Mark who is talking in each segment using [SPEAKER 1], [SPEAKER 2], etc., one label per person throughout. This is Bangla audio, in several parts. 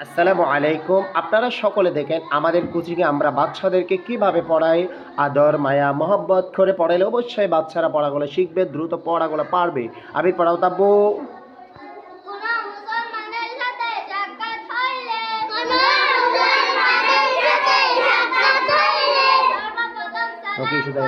[SPEAKER 1] আসসালামু আলাইকুম। আপনারা সকলে দেখেন আমাদের কুচিকে আমরা বাচ্চাদেরকে কীভাবে পড়াই আদর মায়া মহব্বত করে পড়াইলে অবশ্যই বাচ্চারা পড়াগুলো শিখবে দ্রুত পড়াগুলো পারবে। আমি পড়াও তাব্বু। ওকে শুধু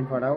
[SPEAKER 2] কমেন্ট পাঠাও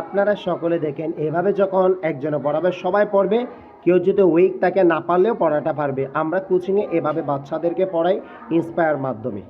[SPEAKER 1] আপনারা সকলে দেখেন, এভাবে যখন একজনে পড়াবে, সবাই পড়বে, কেউ যদি উইক তাকে না পারলেও পড়াটা পারবে। আমরা কোচিংয়ে এভাবে বাচ্চাদেরকে পড়াই ইন্সপায়ার মাধ্যমে।